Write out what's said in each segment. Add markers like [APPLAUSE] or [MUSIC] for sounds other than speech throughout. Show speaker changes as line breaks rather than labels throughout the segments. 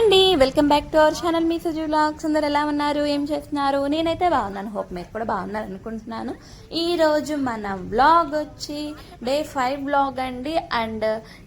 అండి. Welcome back to our channel me Suji vlogs. అందరు ఎలా ఉన్నారు? ఏం చేస్తున్నారు? నేనైతే బాగున్నాను. హోప్ మీరు కూడా బాగున్నారు అనుకుంటున్నాను. ఈరోజు మన వ్లాగ్ వచ్చి డే ఫైవ్ వ్లాగ్ అండి. అండ్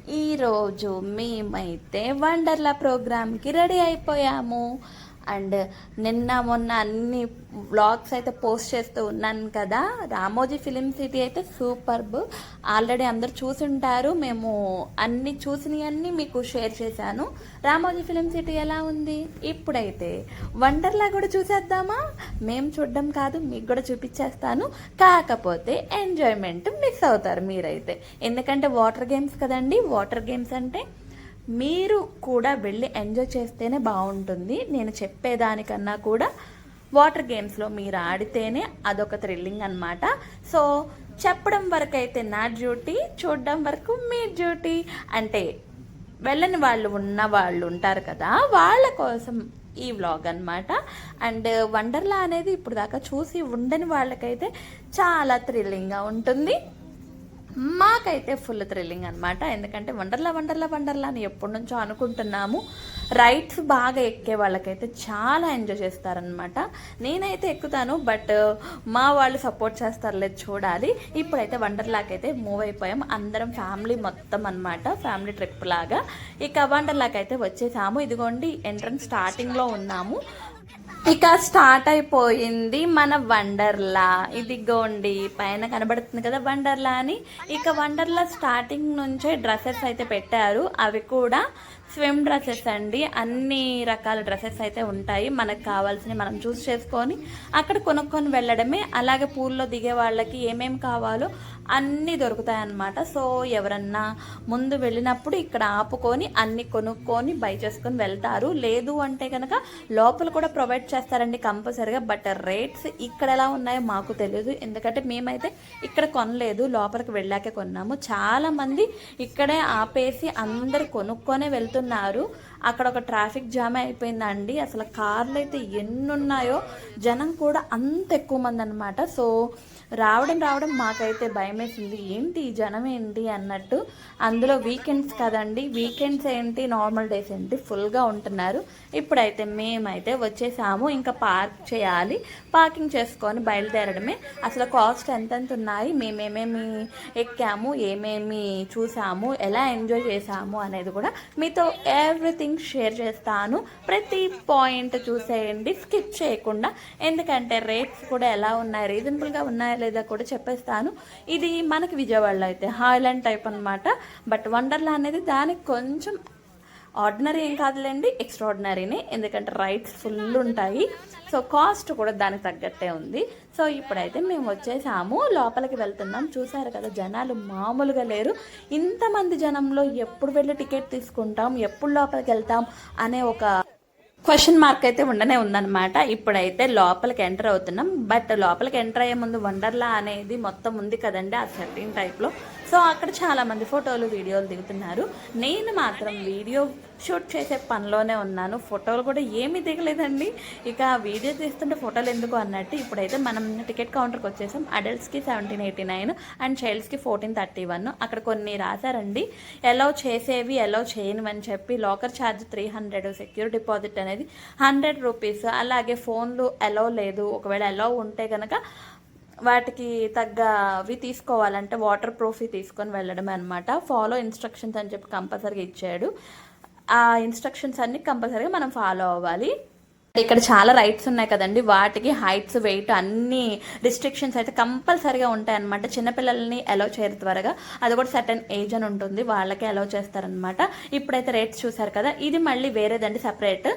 ఈరోజు మేమైతే వండర్లా ప్రోగ్రామ్కి రెడీ అయిపోయాము. అండ్ నిన్న మొన్న అన్ని వ్లాగ్స్ అయితే పోస్ట్ చేస్తూ ఉన్నాను కదా. రామోజీ ఫిలిం సిటీ అయితే సూపర్బ్ ఆల్రెడీ అందరు చూసుంటారు. మేము అన్ని చూసినవన్నీ మీకు షేర్ చేశాను. రామోజీ ఫిలిం సిటీ ఎలా ఉంది? ఇప్పుడైతే వండర్లా కూడా చూసేద్దామా? మేము చూడడం కాదు మీకు కూడా చూపించేస్తాను కాకపోతే ఎంజాయ్మెంట్ మిస్ అవుతారు మీరైతే. ఎందుకంటే వాటర్ గేమ్స్ కదండి. వాటర్ గేమ్స్ అంటే మీరు కూడా వెళ్ళి ఎంజాయ్ చేస్తేనే బాగుంటుంది. నేను చెప్పేదానికన్నా కూడా వాటర్ గేమ్స్లో మీరు ఆడితేనే అదొక థ్రిల్లింగ్ అనమాట సో చెప్పడం వరకు అయితే నా డ్యూటీ చూడడం వరకు మీ డ్యూటీ. అంటే వెళ్ళని వాళ్ళు ఉన్న వాళ్ళు ఉంటారు కదా వాళ్ళ కోసం ఈ వ్లాగ్ అన్నమాట. అండ్ వండర్లా అనేది ఇప్పుడు దాకా చూసి ఉండని వాళ్ళకైతే చాలా థ్రిల్లింగ్గా ఉంటుంది. మాకైతే ఫుల్ థ్రిల్లింగ్ అనమాట ఎందుకంటే వండర్లా వండర్లా వండర్లా అని ఎప్పటి నుంచో అనుకుంటున్నాము. రైడ్స్ బాగా ఎక్కే వాళ్ళకైతే చాలా ఎంజాయ్ చేస్తారనమాట నేనైతే ఎక్కుతాను బట్ మా వాళ్ళు సపోర్ట్ చేస్తారులే చూడాలి. ఇప్పుడైతే వండర్లాకైతే అయితే మూవ్ అయిపోయాం. అందరం ఫ్యామిలీ మొత్తం అనమాట ఫ్యామిలీ ట్రిప్ లాగా. ఇక వండర్లాకైతే అయితే వచ్చేసాము. ఇదిగోండి ఎంట్రన్స్ స్టార్టింగ్లో ఉన్నాము. ఇక స్టార్ట్ అయిపోయింది మన వండర్లా. ఇది గోండి పైన కనబడుతుంది కదా వండర్లా అని. ఇక వండర్లా స్టార్టింగ్ నుంచే డ్రెస్సెస్ అయితే పెట్టారు. అవి కూడా స్విమ్ డ్రెస్సెస్ అండి. అన్ని రకాల డ్రెస్సెస్ అయితే ఉంటాయి. మనకు కావాల్సినవి మనం చూస్ చేసుకొని అక్కడ కొనుక్కొని వెళ్ళడమే. అలాగే పూల్లో దిగే వాళ్ళకి ఏమేమి కావాలో అన్నీ దొరుకుతాయి అన్నమాట సో ఎవరన్నా ముందు వెళ్ళినప్పుడు ఇక్కడ ఆపుకొని అన్ని కొనుక్కొని బై చేసుకొని వెళ్తారు. లేదు అంటే కనుక లోపల కూడా ప్రొవైడ్ చేస్తారండి కంపల్సరిగా బట్ రేట్స్ ఇక్కడ ఎలా ఉన్నాయో మాకు తెలియదు ఎందుకంటే మేమైతే ఇక్కడ కొనలేదు లోపలికి వెళ్ళాకే కొన్నాము. చాలామంది ఇక్కడే ఆపేసి అందరు కొనుక్కొనే వెళ్తున్నారు. అక్కడ ఒక ట్రాఫిక్ జామ్ అయిపోయిందండి. అసలు కార్లు అయితే ఎన్ని ఉన్నాయో జనం కూడా అంత ఎక్కువ మంది అనమాట సో రావడం రావడం మాకైతే భయం వేసింది ఏంటి జనం ఏంటి అన్నట్టు అందులో వీకెండ్స్ కదండి. వీకెండ్స్ ఏంటి నార్మల్ డేస్ ఏంటి ఫుల్గా ఉంటున్నారు. ఇప్పుడైతే మేమైతే వచ్చేసాము. ఇంకా పార్క్ చేయాలి. పార్కింగ్ చేసుకొని బయలుదేరడమే. అసలు కాస్ట్ ఎంతెంత ఉన్నాయి? మేమేమేమి ఎక్కాము? ఏమేమి చూసాము? ఎలా ఎంజాయ్ చేసాము అనేది కూడా మీతో ఎవ్రీథింగ్ షేర్ చేస్తాను. ప్రతి పాయింట్ చూసేయండి. స్కిప్ చేయకుండా. ఎందుకంటే రేట్స్ కూడా ఎలా ఉన్నాయి? రీజనబుల్గా ఉన్నాయి? లేదా కూడా చెప్పేస్తాను. ఇది మనకి విజయవాడలో అయితే హాయ్లాండ్ టైప్ అన్నమాట. బట్ వండర్లా అనేది దానికి కొంచెం ఆర్డినరీ ఏం కాదులేండి ఎక్స్ట్రాడినరీనే ఎందుకంటే రైట్స్ ఫుల్ ఉంటాయి. సో కాస్ట్ కూడా దానికి తగ్గట్టే ఉంది. సో ఇప్పుడైతే మేము వచ్చేసాము. లోపలికి వెళ్తున్నాం. చూసారు కదా జనాలు మామూలుగా లేరు. ఇంతమంది జనంలో ఎప్పుడు వెళ్ళి టికెట్ తీసుకుంటాం ఎప్పుడు లోపలికి వెళ్తాం అనే ఒక క్వశ్చన్ మార్క్ అయితే ఉండనే ఉందన్నమాట. ఇప్పుడైతే లోపలికి ఎంటర్ అవుతున్నాం. బట్ లోపలికి ఎంటర్ అయ్యే ముందు వండర్లా అనేది మొత్తం ఉంది కదండి. ఆ సెట్టింగ్ టైప్లో సో అక్కడ చాలామంది ఫోటోలు వీడియోలు దిగుతున్నారు. నేను మాత్రం వీడియో షూట్ చేసే పనిలోనే ఉన్నాను. ఫోటోలు కూడా ఏమీ దిగలేదండి. ఇక వీడియో తీస్తుంటే ఫోటోలు ఎందుకు అన్నట్టు ఇప్పుడైతే మనం టికెట్ కౌంటర్కి వచ్చేసాం. అడల్ట్స్కి సెవెంటీన్ ఎయిటీ నైన్ అండ్ చైల్డ్స్కి ఫోర్టీన్ థర్టీ వన్. అక్కడ కొన్ని రాశారండి. ఎలో చేసేవి ఎలౌ చేయనివని చెప్పి locker charge three hundred secure deposit అనేది హండ్రెడ్ రూపీస్. అలాగే ఫోన్లు ఎలో లేదు. ఒకవేళ ఎలో ఉంటే కనుక వాటికి తగ్గవి తీసుకోవాలంటే వాటర్ ప్రూఫ్వి తీసుకొని వెళ్ళడమే అనమాట ఫాలో ఇన్స్ట్రక్షన్స్ అని చెప్పి కంపల్సరీగా ఇచ్చాడు. ఆ ఇన్స్ట్రక్షన్స్ అన్నీ కంపల్సరీగా మనం ఫాలో అవ్వాలి. ఇక్కడ చాలా రైట్స్ ఉన్నాయి కదండి. వాటికి హైట్స్ వెయిట్ అన్ని రిస్ట్రిక్షన్స్ అయితే కంపల్సరీగా ఉంటాయన్నమాట. చిన్నపిల్లల్ని అలో చేయరు త్వరగా. అది కూడా సర్టన్ ఏజ్ అని ఉంటుంది. వాళ్ళకే అలో చేస్తారనమాట ఇప్పుడైతే రేట్స్ చూసారు కదా. ఇది మళ్ళీ వేరేదండి సపరేట్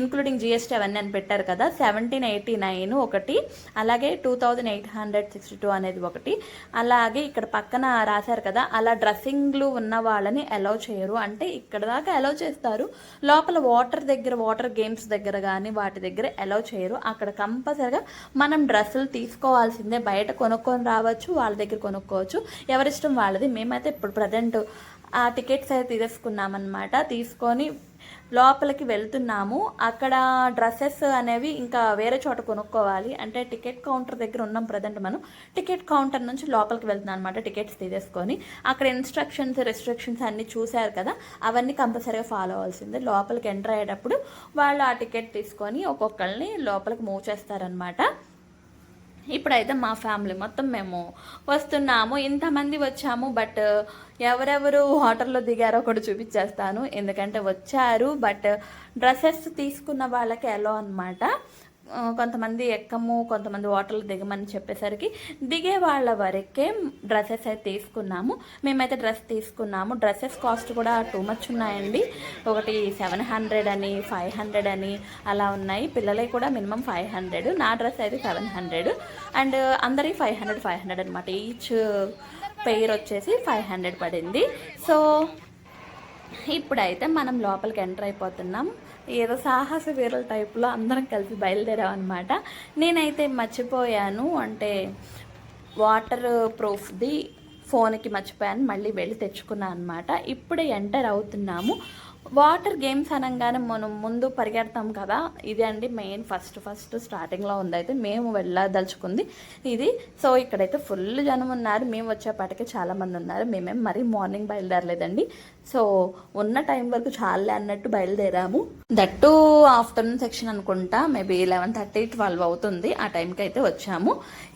ఇన్క్లూడింగ్ జిఎస్టీ అవన్నీ అని పెట్టారు కదా. సెవెంటీన్ ఎయిటీ నైన్ ఒకటి. అలాగే two thousand eight hundred sixty two అనేది ఒకటి. అలాగే ఇక్కడ పక్కన రాశారు కదా. అలా డ్రెస్సింగ్లు ఉన్న వాళ్ళని అలో చేయరు. అంటే ఇక్కడ దాకా అలో చేస్తారు. లోపల వాటర్ దగ్గర వాటర్ గేమ్స్ దగ్గర కానీ వాటి దగ్గర అలౌ చేయరు. అక్కడ కంపల్సరిగా మనం డ్రెస్సులు తీసుకోవాల్సిందే. బయట కొనుక్కొని రావచ్చు వాళ్ళ దగ్గర కొనుక్కోవచ్చు. ఎవరిష్టం వాళ్ళది. మేమైతే ఇప్పుడు ప్రజెంట్ ఆ టికెట్స్ అయితే తీసేసుకున్నామన్నమాట. తీసుకొని లోపలికి వెళ్తున్నాము. అక్కడ డ్రెస్సెస్ అనేవి ఇంకా వేరే చోట కొనుక్కోవాలి. అంటే టికెట్ కౌంటర్ దగ్గర ఉన్నాం ప్రజెంట్ మనం. టికెట్ కౌంటర్ నుంచి లోపలికి వెళ్తున్నాం అనమాట టికెట్స్ తీసేసుకొని. అక్కడ ఇన్స్ట్రక్షన్స్ రెస్ట్రిక్షన్స్ అన్నీ చూశారు కదా అవన్నీ కంపల్సరీగా ఫాలో అవ్వాల్సిందే. లోపలికి ఎంటర్ అయ్యేటప్పుడు వాళ్ళు ఆ టికెట్ తీసుకొని ఒక్కొక్కరిని లోపలికి మూవ్ చేస్తారనమాట ఇప్పుడైతే మా ఫ్యామిలీ మొత్తం మేము వస్తున్నాము. ఇంతమంది వచ్చాము బట్ uh, ఎవరెవరు హోటల్లో దిగారో కూడా చూపించేస్తాను. ఎందుకంటే వచ్చారు బట్ డ్రెస్సెస్ తీసుకున్న వాళ్ళకి ఎలా అనమాట కొంతమంది ఎక్కము కొంతమంది వాటర్లు దిగమని చెప్పేసరికి దిగే వాళ్ళ వరకే డ్రెస్సెస్ అయితే తీసుకున్నాము. మేమైతే డ్రెస్ తీసుకున్నాము. డ్రెస్సెస్ కాస్ట్ కూడా టూ మచ్ ఉన్నాయండి. ఒకటి సెవెన్ హండ్రెడ్ అని ఫైవ్ హండ్రెడ్ అని అలా ఉన్నాయి. పిల్లలకి కూడా మినిమం ఫైవ్ హండ్రెడ్. నా డ్రెస్ అయితే సెవెన్ హండ్రెడ్. అండ్ అందరి ఫైవ్ హండ్రెడ్ ఫైవ్ హండ్రెడ్ అనమాట ఈచ్ పెయిర్ వచ్చేసి ఫైవ్ హండ్రెడ్ పడింది. సో ఇప్పుడైతే మనం లోపలికి ఎంటర్ అయిపోతున్నాం. ఏదో సాహస వీరుల టైప్లో అందరం కలిసి బయలుదేరామన్నమాట. నేనైతే మర్చిపోయాను. అంటే వాటర్ ప్రూఫ్ది ఫోన్కి మర్చిపోయాను. మళ్ళీ వెళ్ళి తెచ్చుకున్నాను అనమాట ఇప్పుడే ఎంటర్ అవుతున్నాము. వాటర్ గేమ్స్ అనగానే మనం ముందు పరిగెడతాం కదా. ఇది అండి మెయిన్ ఫస్ట్ ఫస్ట్ స్టార్టింగ్లో ఉంది అయితే మేము వెళ్ళదలుచుకుంది. ఇది సో ఇక్కడైతే ఫుల్ జనం ఉన్నారు. మేము వచ్చేపాటికి చాలామంది ఉన్నారు. మేమేం మరీ మార్నింగ్ బయలుదేరలేదండి. సో ఉన్న టైం వరకు చాలే అన్నట్టు బయలుదేరాము. దట్టు ఆఫ్టర్నూన్ సెక్షన్ అనుకుంటా మేబీ లెవెన్ థర్టీ ట్వెల్వ్ అవుతుంది. ఆ టైంకి అయితే వచ్చాము.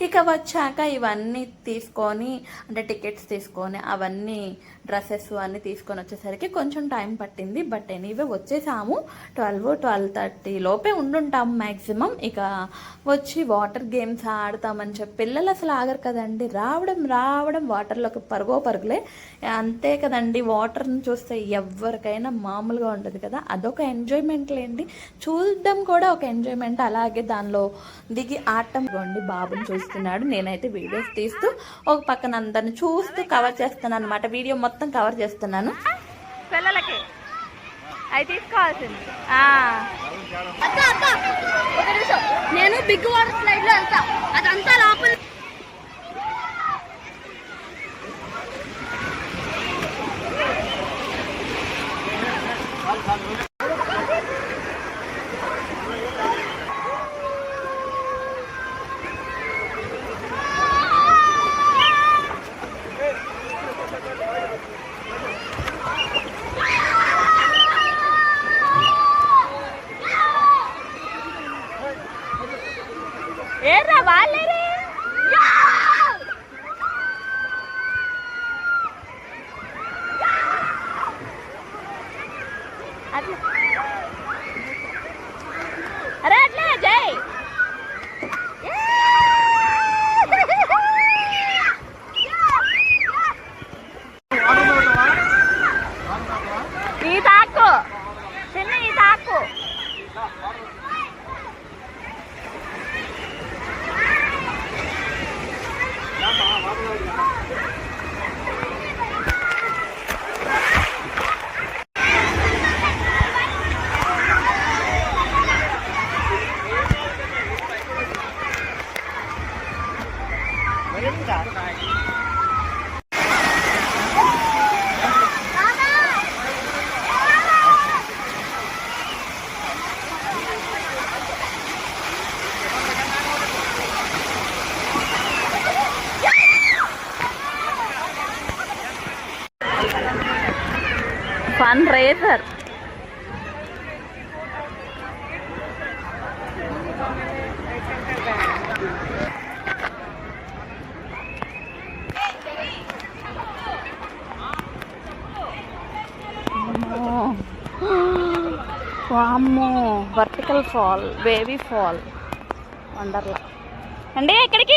ఇక వచ్చాక ఇవన్నీ తీసుకొని అంటే టికెట్స్ తీసుకొని అవన్నీ డ్రెస్సెస్ అన్నీ తీసుకొని వచ్చేసరికి కొంచెం టైం పట్టింది. బట్ ఎనీవే వచ్చేసాము. ట్వెల్వ్ ట్వెల్వ్ థర్టీ లోపే ఉండుంటాము మ్యాక్సిమం ఇక వచ్చి వాటర్ గేమ్స్ ఆడతామని చెప్పి పిల్లలు అసలు ఆగరు కదండి. రావడం రావడం వాటర్లోకి పరుగో పరుగులే. అంతే కదండి వాటర్ని చూస్తే ఎవరికైనా మామూలుగా ఉంటుంది కదా అదొక ఎంజాయ్మెంట్ లేండి. చూడడం కూడా ఒక ఎంజాయ్మెంట్ అలాగే దానిలో దిగి ఆడటం. కొండి బాబుని చూస్తున్నాడు. నేనైతే వీడియోస్ తీస్తూ ఒక పక్కన అందరిని చూస్తూ కవర్ చేస్తున్నాను అనమాట వీడియో మొత్తం కవర్ చేస్తున్నాను. పిల్లలకి. అవి తీసుకోవాల్సింది.
నేను బిగ్ వాటర్ స్లైడ్లో వెళ్తా. అదంతా లోపల
Alejandro. అమ్మో vertical fall baby fall Wonderla అండి ఎక్కడికి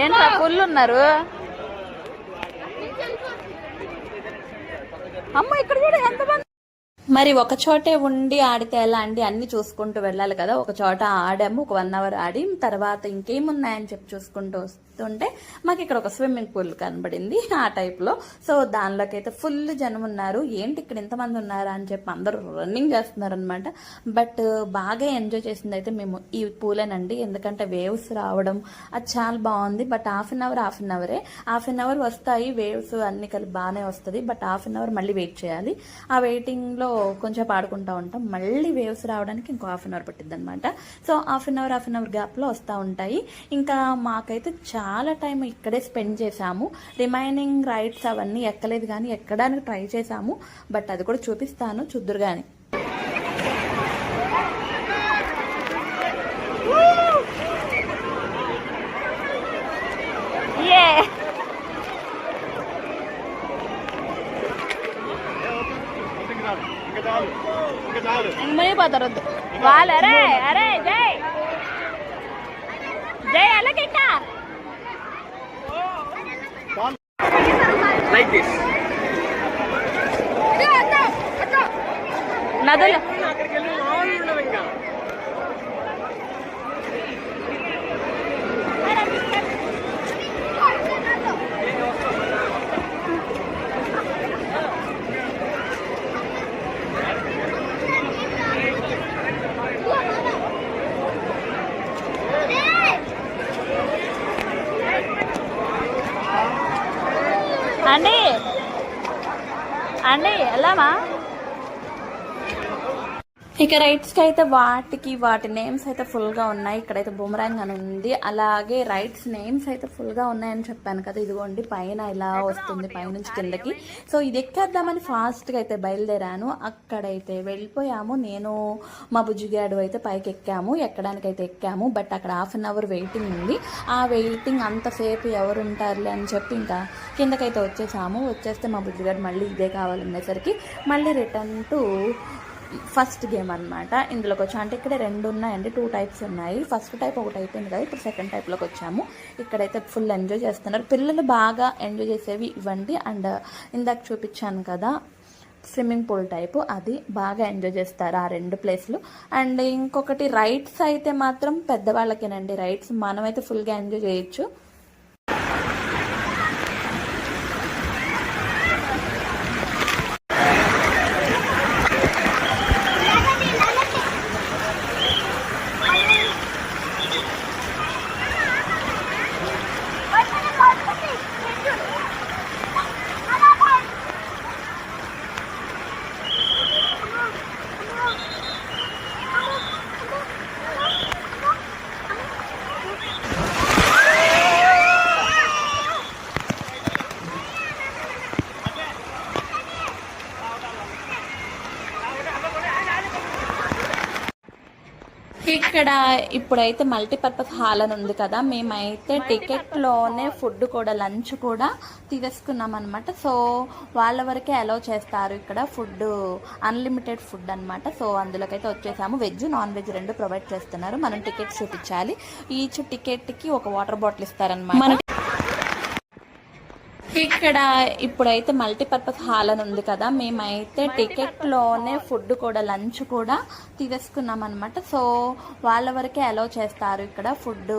ఏంట్రా ఉన్నారు? అమ్మ ఇక్కడ చూడ ఎంతమంది మరి ఒక చోటే ఉండి ఆడితే ఎలా అండి? అన్ని చూసుకుంటూ వెళ్ళాలి కదా. ఒక చోట ఆడాము ఒక వన్ అవర్ ఆడి తర్వాత ఇంకేమున్నాయని చెప్పి చూసుకుంటూ వస్తాం వస్తుంటే మాకు ఇక్కడ ఒక స్విమ్మింగ్ పూల్ కనబడింది ఆ టైప్లో సో దానిలోకి అయితే ఫుల్ జనం ఉన్నారు. ఏంటి ఇక్కడ ఇంతమంది ఉన్నారా అని చెప్పి అందరూ రన్నింగ్ చేస్తున్నారు అనమాట బట్ బాగా ఎంజాయ్ చేసింది అయితే మేము ఈ పూలేనండి. ఎందుకంటే వేవ్స్ రావడం అది చాలా బాగుంది. But half an hour half an అవరే. Half an hour వస్తాయి వేవ్స్ అన్ని కలిపి బాగానే వస్తుంది. బట్ హాఫ్ అన్ అవర్ మళ్ళీ వెయిట్ చేయాలి. ఆ వెయిటింగ్లో కొంచెం ఆడుకుంటూ ఉంటాం. మళ్ళీ వేవ్స్ రావడానికి ఇంకో హాఫ్ అన్ అవర్ పట్టిద్ది అనమాట so half an hour half an hour గ్యాప్లో వస్తూ ఉంటాయి. ఇంకా మాకైతే చాలా చాలా టైం ఇక్కడే స్పెండ్ చేశాము. రిమైనింగ్ రైడ్స్ అవన్నీ ఎక్కలేదు కానీ ఎక్కడానికి ట్రై చేశాము. బట్ అది కూడా చూపిస్తాను చూద్దురు కానీ మునిగిపోతారు వద్దు వాళ్ళు అరే అరే జై. జై అలాగే
like this. Nadal.
అండి వెళ్ళామా ఇక రైట్స్ అయితే వాటికి వాటి నేమ్స్ అయితే ఫుల్గా ఉన్నాయి. ఇక్కడైతే బుమరాంగ్ అని ఉంది. అలాగే రైట్స్ నేమ్స్ అయితే ఫుల్గా ఉన్నాయని చెప్పాను కదా. ఇదిగోండి పైన ఇలా వస్తుంది పైనుంచి కిందకి. సో ఇది ఎక్కేద్దామని ఫాస్ట్గా అయితే బయలుదేరాను. అక్కడైతే వెళ్ళిపోయాము. నేను మా బుజ్జిగాడు అయితే పైకి ఎక్కాము. ఎక్కడానికి అయితే ఎక్కాము. బట్ అక్కడ హాఫ్ అన్ అవర్ వెయిటింగ్ ఉంది. ఆ వెయిటింగ్ అంతసేపు ఎవరు ఉంటారులే అని చెప్పి ఇంకా కిందకైతే వచ్చేసాము. వచ్చేస్తే మా బుజ్జిగాడు మళ్ళీ ఇదే కావాలనేసరికి మళ్ళీ రిటర్న్ టు ఫస్ట్ గేమ్ అన్నమాట. ఇందులోకి వచ్చాం అంటే ఇక్కడ రెండు ఉన్నాయండి టూ టైప్స్ ఉన్నాయి. ఫస్ట్ టైప్ ఒకటి అయిపోయింది కదా ఇప్పుడు సెకండ్ టైప్లోకి వచ్చాము. ఇక్కడైతే ఫుల్ ఎంజాయ్ చేస్తున్నారు. పిల్లలు బాగా ఎంజాయ్ చేసేవి ఇవ్వండి. అండ్ ఇందాక చూపించాను కదా స్విమ్మింగ్ పూల్ టైపు అది బాగా ఎంజాయ్ చేస్తారు ఆ రెండు ప్లేస్లు. అండ్ ఇంకొకటి రైడ్స్ అయితే మాత్రం పెద్దవాళ్ళకేనండి. రైడ్స్ మనమైతే ఫుల్గా ఎంజాయ్ చేయొచ్చు. ఇక్కడ ఇప్పుడైతే మల్టీపర్పస్ హాల్ అని ఉంది కదా మేమైతే టికెట్లోనే ఫుడ్ కూడా లంచ్ కూడా తీసేసుకున్నాం అనమాట సో వాళ్ళ వరకే అలౌ చేస్తారు ఇక్కడ ఫుడ్ అన్లిమిటెడ్ ఫుడ్ అన్నమాట. సో అందులోకైతే వచ్చేసాము. వెజ్ నాన్ వెజ్ రెండు ప్రొవైడ్ చేస్తున్నారు. మనం టికెట్స్ చూపించాలి. ఈచ్ టికెట్కి ఒక వాటర్ బాటిల్ ఇస్తారనమాట ఇక్కడ ఇప్పుడైతే మల్టీపర్పస్ హాల్ అని ఉంది కదా మేమైతే టికెట్లోనే ఫుడ్ కూడా లంచ్ కూడా తీసేసుకున్నాం అనమాట సో వాళ్ళ వరకే అలో చేస్తారు ఇక్కడ ఫుడ్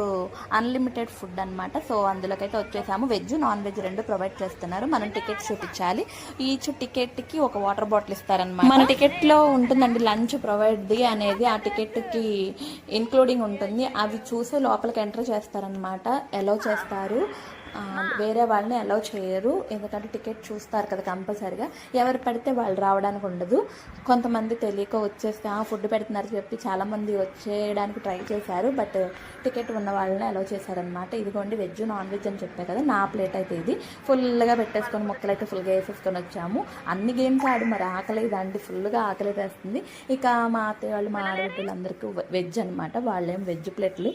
అన్లిమిటెడ్ ఫుడ్ అన్నమాట. సో అందులోకైతే వచ్చేసాము. వెజ్ నాన్ వెజ్ రెండు ప్రొవైడ్ చేస్తున్నారు. మనం టికెట్స్ చూపించాలి. ఈచ్ టికెట్కి ఒక వాటర్ బాటిల్ ఇస్తారనమాట మన టికెట్లో ఉంటుందండి లంచ్ ప్రొవైడ్ది అనేది. ఆ టికెట్కి ఇన్క్లూడింగ్ ఉంటుంది. అవి చూసే లోపలికి ఎంటర్ చేస్తారనమాట అలో చేస్తారు. వేరే వాళ్ళని అలౌ చేయరు. ఎందుకంటే టికెట్ చూస్తారు కదా కంపల్సరిగా. ఎవరు పడితే వాళ్ళు రావడానికి ఉండదు. కొంతమంది తెలియక వచ్చేస్తే ఆ ఫుడ్ పెడుతున్నారు చెప్పి చాలామంది వచ్చేయడానికి ట్రై చేశారు. బట్ టికెట్ ఉన్న వాళ్ళని అలౌ చేశారనమాట ఇదిగోండి వెజ్ నాన్ వెజ్ అని చెప్పే కదా నా ప్లేట్ అయితే ఇది. ఫుల్గా పెట్టేసుకొని ముక్కలు అయితే ఫుల్గా వేసేసుకొని వచ్చాము. అన్ని గేమ్స్ ఆడు మరి ఆకలి దాంట్లో ఫుల్గా ఆకలి వేస్తుంది. ఇక మా అత్తయ్య వాళ్ళు మా ఆడబిడ్డలు అందరికీ వెజ్ అనమాట వాళ్ళేం వెజ్ ప్లేట్లు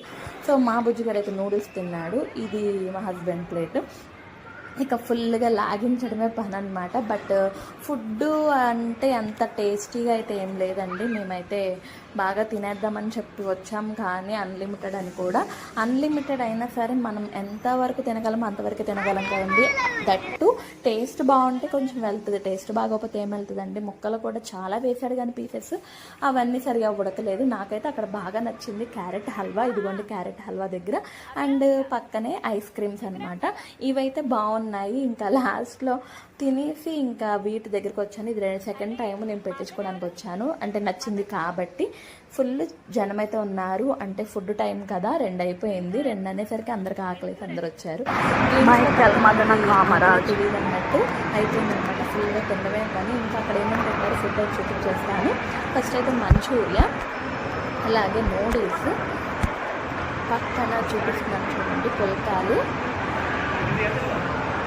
సో మా బుజ్జిగారు అయితే నూడిల్స్ తిన్నాడు. ఇది మా హస్బెండ్ ప్లేట్ ఇక ఫుల్గా లాగించడమే పని అనమాట బట్ ఫుడ్ అంటే అంత టేస్టీగా అయితే ఏం లేదండి. మేమైతే బాగా తినేద్దామని చెప్పి వచ్చాం కానీ అన్లిమిటెడ్ అని కూడా. అన్లిమిటెడ్ అయినా సరే మనం ఎంతవరకు తినగలం అంతవరకు తినగలం కదండి. దట్టు టేస్ట్ బాగుంటే కొంచెం వెళ్తుంది. టేస్ట్ బాగోకపోతే ఏం వెళ్తుందండి? ముక్కలు కూడా చాలా వేసాడు కానీ పీసెస్ అవన్నీ సరిగా ఉడకలేదు. నాకైతే అక్కడ బాగా నచ్చింది క్యారెట్ హల్వా. ఇదిగోండి క్యారెట్ హల్వా దగ్గర. అండ్ పక్కనే ఐస్ క్రీమ్స్ అనమాట ఇవైతే బాగున్నాయి. ఇంకా లాస్ట్లో తినేసి ఇంకా వీటి దగ్గరికి వచ్చాను. ఇది రెండు సెకండ్ టైం నేను పెట్టించుకోవడానికి వచ్చాను. అంటే నచ్చింది కాబట్టి ఫుల్ జనం అయితే ఉన్నారు. అంటే ఫుడ్ టైం కదా రెండు అయిపోయింది. రెండు అనేసరికి అందరికి ఆకలి అందరు వచ్చారు. తెలియదు అన్నట్టు అయిపోయింది అనమాట ఫుల్గా తినడమే కానీ ఇంకా అక్కడ ఏమేమి పెట్టారు ఫుడ్ అయితే చూపించేస్తాను. ఫస్ట్ అయితే మంచూరియా అలాగే నూడిల్స్ పక్కన చూపిస్తున్నాను చూడండి పుల్కాలు.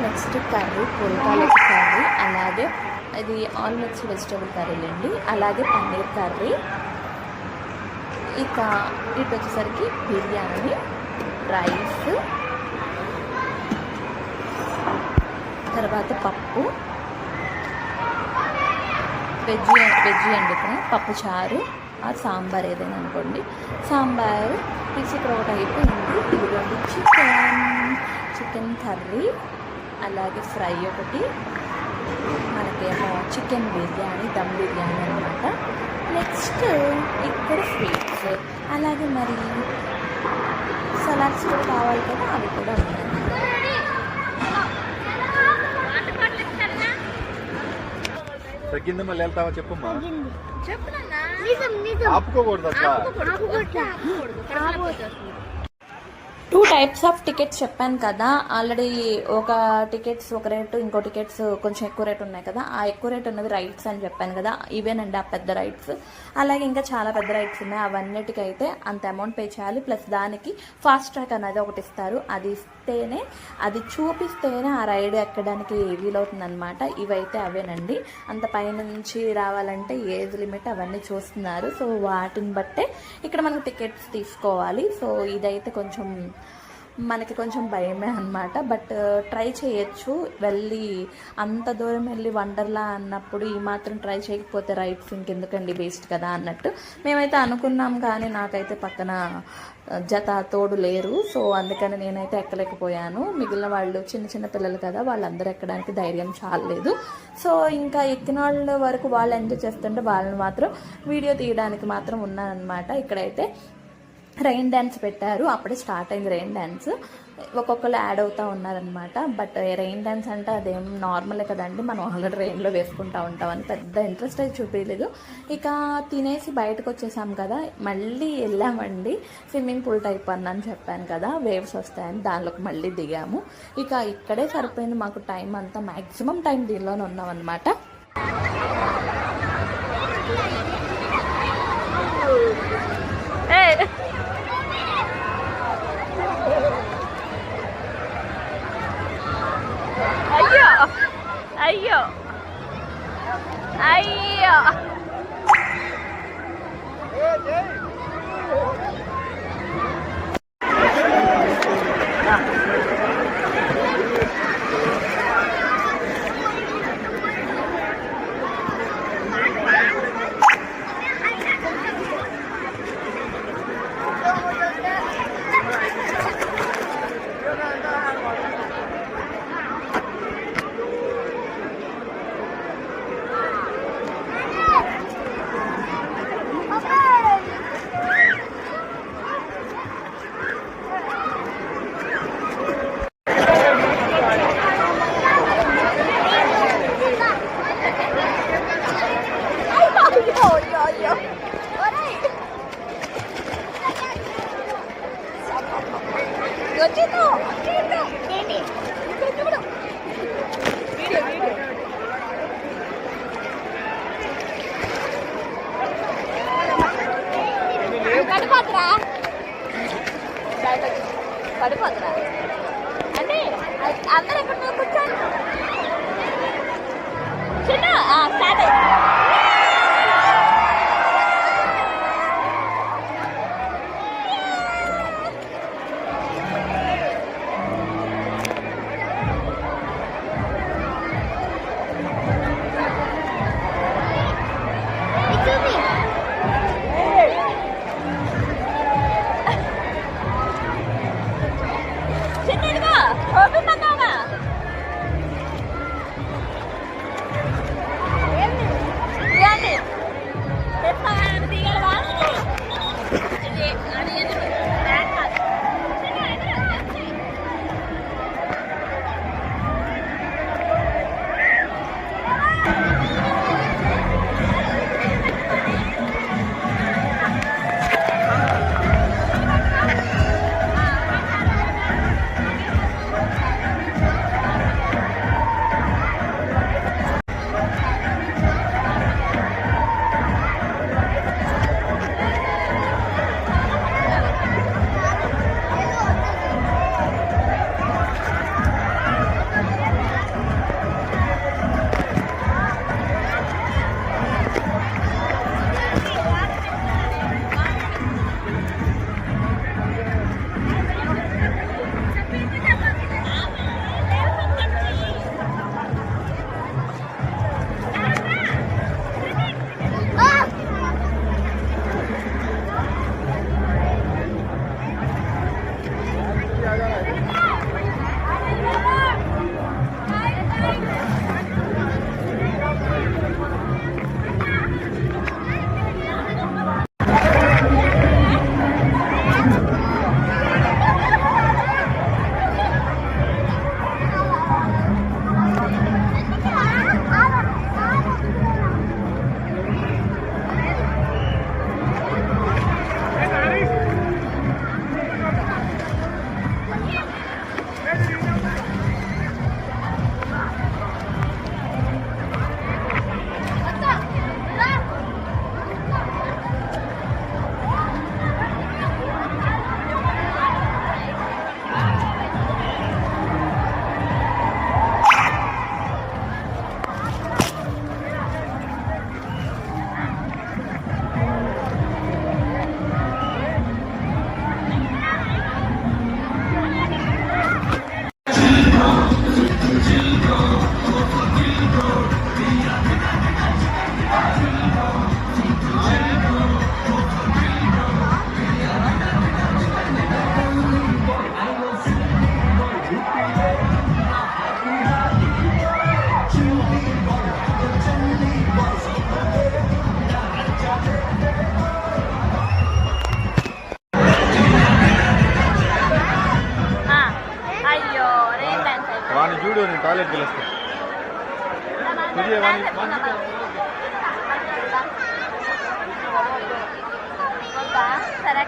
నెక్స్ట్ కర్రీ పుల్కాలు కర్రీ అలాగే ఇది ఆల్ మిక్స్ వెజిటబుల్ కర్రీ అండి. అలాగే పన్నీర్ కర్రీ. ఇక ఇటు వచ్చేసరికి బిర్యానీ రైస్ తర్వాత పప్పు. వెజ్ వెజ్ అండి ఇక్కడ పప్పు చారు ఆ సాంబార్ ఏదైనా అనుకోండి. సాంబార్ పిచ్చి ఇక్కడ ఒకటి అయిపోయింది. ఇదిగోండి చికెన్. Chicken curry. అలాగే ఫ్రై ఒకటి మనకేమో చికెన్ బిర్యానీ దమ్ బిర్యానీ అనమాట నెక్స్ట్ ఇక్కడ స్వీట్స్. అలాగే మరి సలాడ్స్ కూడా కావాలి కదా అవి కూడా ఉన్నాయి.
తగ్గింది మళ్ళీ వెళ్తావా చెప్పమ్మా? ఆపుకోకూడదు అట్లా.
టూ టైప్స్ ఆఫ్ టికెట్స్ చెప్పాను కదా. ఆల్రెడీ ఒక టికెట్స్ ఒక రేటు ఇంకో టికెట్స్ కొంచెం ఎక్కువ రేట్ ఉన్నాయి కదా. ఆ ఎక్కువ రేట్ ఉన్నది రైడ్స్ అని చెప్పాను కదా. ఇవేనండి ఆ పెద్ద రైడ్స్ అలాగే ఇంకా చాలా పెద్ద రైడ్స్ ఉన్నాయి. అవన్నిటికైతే అంత అమౌంట్ పే చేయాలి. ప్లస్ దానికి ఫాస్ట్ ట్రాక్ అనేది ఒకటి ఇస్తారు. అది ఇస్తేనే అది చూపిస్తేనే ఆ రైడ్ ఎక్కడానికి వీలవుతుందన్నమాట. ఇవైతే అవేనండి. అంత పైనుంచి రావాలంటే ఏజ్ లిమిట్ అవన్నీ చూస్తున్నారు. సో వాటిని బట్టే ఇక్కడ మనం టికెట్స్ తీసుకోవాలి. సో ఇదైతే కొంచెం మనకి కొంచెం భయమే అనమాట బట్ ట్రై చేయొచ్చు. వెళ్ళి అంత దూరం వెళ్ళి వండర్లా అన్నప్పుడు ఈ మాత్రం ట్రై చేయకపోతే రైట్స్ ఇంకెందుకండి వేస్ట్ కదా అన్నట్టు. మేమైతే అనుకున్నాం కానీ నాకైతే పక్కన జత తోడు లేరు. సో అందుకని నేనైతే ఎక్కలేకపోయాను. మిగిలిన వాళ్ళు చిన్న చిన్న పిల్లలు కదా వాళ్ళందరూ ఎక్కడానికి ధైర్యం చాలలేదు. సో ఇంకా ఎక్కిన వాళ్ళ వరకు వాళ్ళు ఎంజాయ్ చేస్తుంటే వాళ్ళని మాత్రం వీడియో తీయడానికి మాత్రం ఉన్నానమాట ఇక్కడైతే రెయిన్ డ్యాన్స్ పెట్టారు. అప్పుడే స్టార్ట్ అయింది రెయిన్ డ్యాన్స్ ఒక్కొక్కరు యాడ్ అవుతూ ఉన్నారనమాట బట్ రెయిన్ డ్యాన్స్ అంటే అదేం నార్మలే కదండి. మనం ఆల్రెడీ రెయిన్లో వేసుకుంటూ ఉంటామని పెద్ద ఇంట్రెస్ట్ అయితే చూపించలేదు ఇక తినేసి బయటకు వచ్చేసాం కదా. మళ్ళీ వెళ్ళామండి. స్విమ్మింగ్ పూల్ టైప్ అన్న అని చెప్పాను కదా. వేవ్స్ వస్తాయని దానిలోకి మళ్ళీ దిగాము. ఇక ఇక్కడే సరిపోయింది. మాకు టైం అంతా మ్యాక్సిమం టైం దీనిలోనే ఉన్నాం అనమాట
అయ్యో అయ్యో అయ్యో వచ్చిందో ఏంటి చూడు వీడియో వీడియో పడిపోతురా. పడిపోతురా. అంటే అందరు ఎక్కడ కూర్చోండి చిన్న స్టార్ట్ అయింది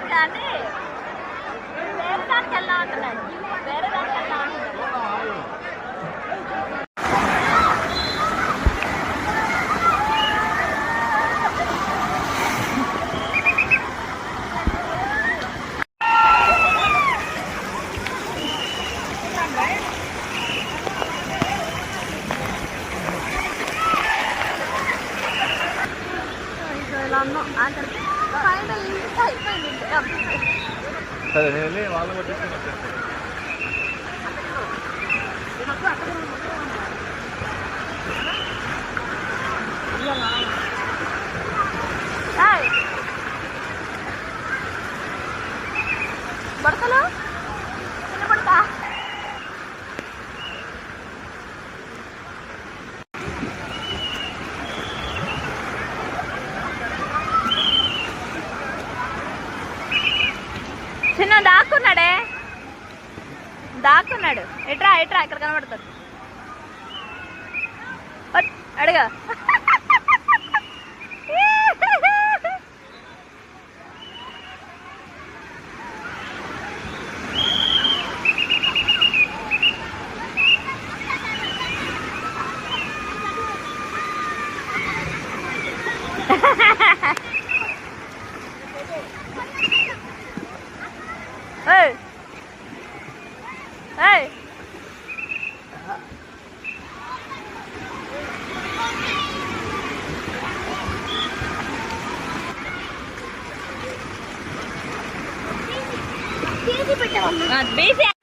కానీ వేరే దానికి వెళ్దాం అంటున్నాడు వేరే దానికి వెళ్దాం అంటున్నాడు
సరే నేను వెళ్ళి వాళ్ళు పట్టించుకుని వచ్చేస్తాను.
బడతలు చిన్న బడతా చిన్న దాక్కున్నాడే దాక్కున్నాడు. ఎట్రా ఎట్రా ఇక్కడ కనబడుతుంది. వట్, બેસી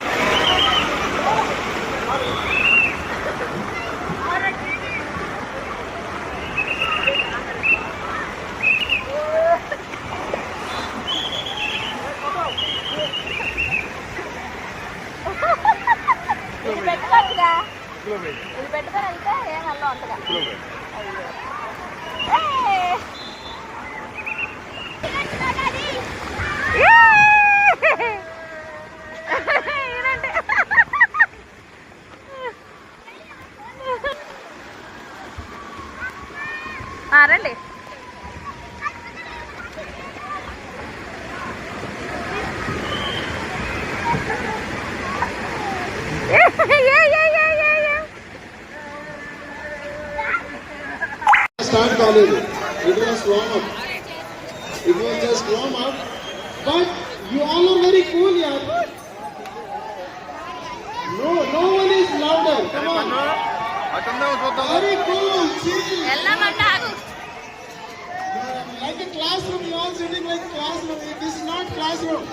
start college. It was warm up. It was just warm up. But you all are very cool, yeah. No, no one is louder. Come on. Very cool. Like a classroom, you all sitting like classroom. This is not classroom.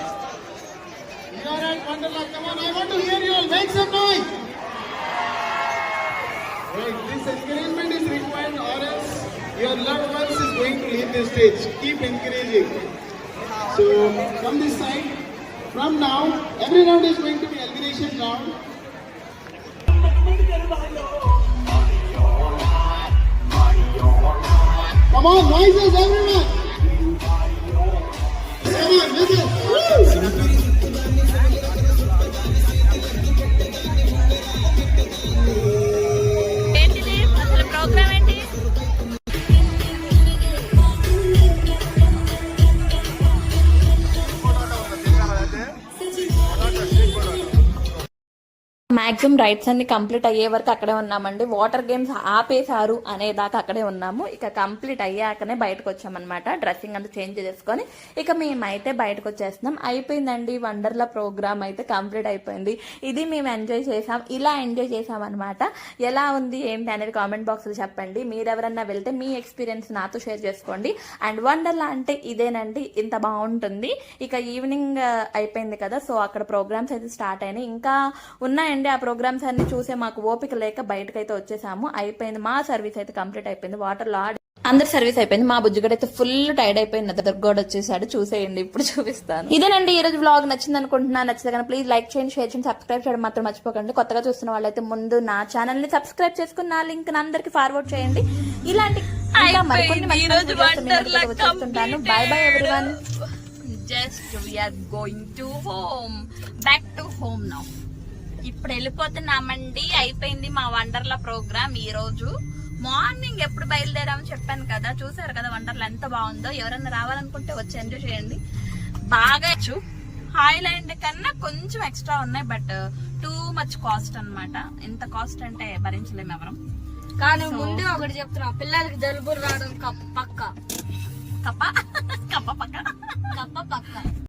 You are at Wonderland. Come on, I want to hear you all. Make some noise. Right, this encouragement your loved ones is going to leave the stage. Keep encouraging. So, from this side, from now, every round is going to be elimination round. Come on, noises, everyone. Come on, listen.
Maximum rides అన్ని complete అయ్యే వరకు అక్కడే ఉన్నామండి. Water games ఆపేశారు అనేదాకా అక్కడే ఉన్నాము. ఇక complete అయ్యాకనే బయటకు వచ్చామన్నమాట. డ్రెస్సింగ్ అంతా చేంజ్ చేసుకొని ఇక మేమైతే బయటకు వచ్చేస్తున్నాం. అయిపోయిందండి. వండర్లా ప్రోగ్రామ్ అయితే కంప్లీట్ అయిపోయింది. ఇది మేము ఎంజాయ్ చేసాం ఇలా ఎంజాయ్ చేసాం అనమాట ఎలా ఉంది ఏంటి అనేది కామెంట్ బాక్స్లో చెప్పండి. మీరెవరన్నా వెళ్తే మీ ఎక్స్పీరియన్స్ నాతో షేర్ చేసుకోండి. అండ్ వండర్లా అంటే ఇదేనండి. ఇంత బాగుంటుంది. ఇక ఈవినింగ్ అయిపోయింది కదా సో అక్కడ ప్రోగ్రామ్స్ అయితే స్టార్ట్ అయినాయి. ఇంకా ఉన్నాయండి ఆ ప్రోగ్రామ్స్ అన్ని చూసే మాకు ఓపిక లేక బయటకు అయితే వచ్చేసాము. అయిపోయింది. మా సర్వీస్ అయితే కంప్లీట్ అయిపోయింది. వాటర్లో ఆడి అందరి సర్వీస్ అయిపోయింది. మా బుజ్జిగడ అయితే ఫుల్ టైర్డ్ అయిపోయింది. దుర్గోడు వచ్చేసాడు. చూసేయండి. ఇప్పుడు చూపిస్తాను. ఇదేనండి. ఈ రోజు వ్లాగ్ నచ్చింది అనుకుంటున్నాను నచ్చితే కానీ ప్లీజ్ లైక్ చేయండి షేర్ చేయండి సబ్స్క్రైబ్ చేయడం మాత్రం మర్చిపోకండి. కొత్తగా చూస్తున్న వాళ్ళైతే ముందు నా ఛానల్ని సబ్స్క్రైబ్ చేసుకుని నా లింక్ అందరికి ఫార్వర్డ్ చేయండి. ఇలాంటి మరికొన్ని bye bye everyone
just we are going to home back to home now
ఇప్పుడు వెళ్ళిపోతున్నామండి. అయిపోయింది మా వండర్ల ప్రోగ్రామ్ ఈ రోజు. మార్నింగ్ ఎప్పుడు బయలుదేరామని చెప్పాను కదా. చూసారు కదా వండర్ల ఎంత బాగుందో. ఎవరన్నా రావాలనుకుంటే వచ్చి ఎంజాయ్ చేయండి. బాగా వచ్చు హాయిలాండ్ కన్నా కొంచెం ఎక్స్ట్రా ఉన్నాయి బట్ టూ మచ్ కాస్ట్ అన్నమాట. ఎంత కాస్ట్ అంటే భరించలేము ఎవరం.
కానీ ముందే ఒకటి చెప్తున్నా. పిల్లలకి జలుబు రావడం కప్ప- పక్క [LAUGHS]
కప్ప. కప్ప పక్క.
కప్ప పక్క.